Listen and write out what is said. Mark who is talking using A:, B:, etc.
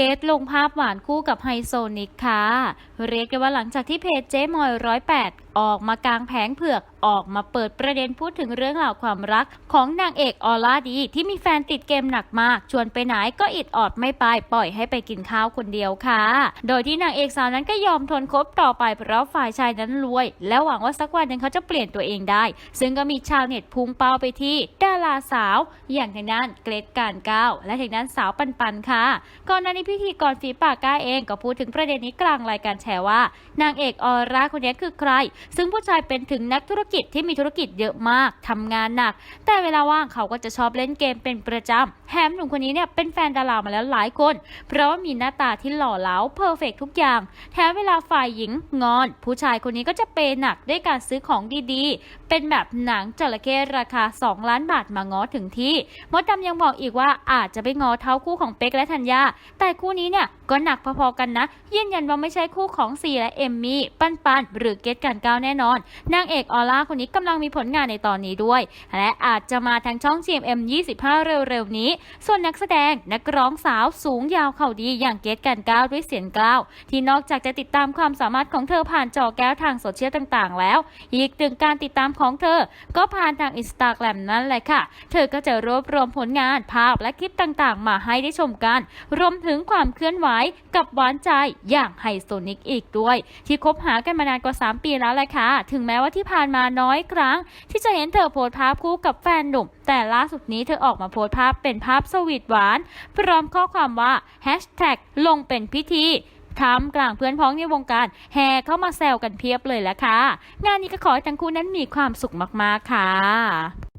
A: เกตลงภาพหวานคู่กับไฮโซนิกค่ะ เรียกได้ว่าหลังจากที่เพจเจ๊มอยร้อยแปดออกมากลางแผงเผือกออกมาเปิดประเด็นพูดถึงเรื่องราวความรัก ของนางเอกออร่าดี ที่มีแฟนติดเกมหนักมาก ชวนไปไหนก็อิดออดไม่ไป ปล่อยให้ไปกินข้าวคนเดียวค่ะ โดยที่นางเอกสาวนั้นก็ยอมทนคบต่อไปเพราะฝ่ายชายนั้นรวย และหวังว่าสักวันหนึงเขาจะเปลี่ยนตัวเองได้ ซึ่งก็มีชาวเน็ตพุ่งเป้าไปที่ดาราสาว อย่างทางด้านเกรทการก้าวและทางด้านสาวปันปันค่ะก่อนหน้านี้พิธีกรฝีปากก้าเองก็พูดถึงประเด็นนี้กลางรายการแชร์ว่า นางเอกออร่าคนนี้คือใคร ซึ่งผู้ชายเป็นถึงนักธุรกิจที่มีธุรกิจเยอะมากทำงานหนัก แต่เวลาว่างเขาก็จะชอบเล่นเกมเป็นประจำแถมหนุ่มคนนี้เนี่ยเป็นแฟนดารามาแล้วหลายคน เพราะว่ามีหน้าตาที่หล่อเหลาเพอร์เฟกทุกอย่าง แถมเวลาฝ่ายหญิงงอน ผู้ชายคนนี้ก็จะเปย์หนักด้วยการซื้อของดีๆ เป็นแบบหนังจระเข้ราคา 2 ล้านบาทมาง้อถึงที่มดดำยังบอกอีกว่าอาจจะไปง้อเท้าคู่ของเป๊กและธัญญาแต่คู่นี้เนี่ย ก็หนักพอๆกันนะ ยืนยันว่าไม่ใช่คู่ของซีและเอมมี่ปันปันหรือเกตกันก้าวแน่นอน นางเอกออร่าคนนี้กำลังมีผลงานในตอนนี้ด้วย และอาจจะมาทางช่อง GMM 25 เร็วๆนี้ ส่วนนักแสดงนักร้องสาวสูงยาวเข่าดีอย่างเกตกันก้าวด้วยเสียงกล้าวที่นอกจากจะติดตามความสามารถของเธอผ่านจอแก้วทางโซเชียลต่างๆ แล้ว อีกหนึ่งการติดตามของเธอ ก็ผ่านทางอินสตาแกรมนั่นแหละค่ะ เธอก็จะรวบรวมผลงานภาพและคลิปต่างๆ มาให้ได้ชมกัน รวมถึงความเคลื่อนไหวกับหวานใจอย่างไฮโซนิกอีกด้วย ที่คบหากันมานานกว่า 3 ปีแล้วแหละค่ะ ถึงแม้ว่าที่ผ่านมาน้อยครั้ง ที่จะเห็นเธอโพสภาพคู่กับแฟนหนุ่ม แต่ล่าสุดนี้เธอออกมาโพสภาพเป็นภาพสวีทหวาน พร้อมข้อความว่า hashtag ลงเป็นพิธีทำกลางเพื่อนพ้องในวงการแห่เข้ามาแซวกันเพียบเลยละค่ะ งานนี้ก็ขอให้ทั้งคู่นั้นมีความสุขมากๆค่ะ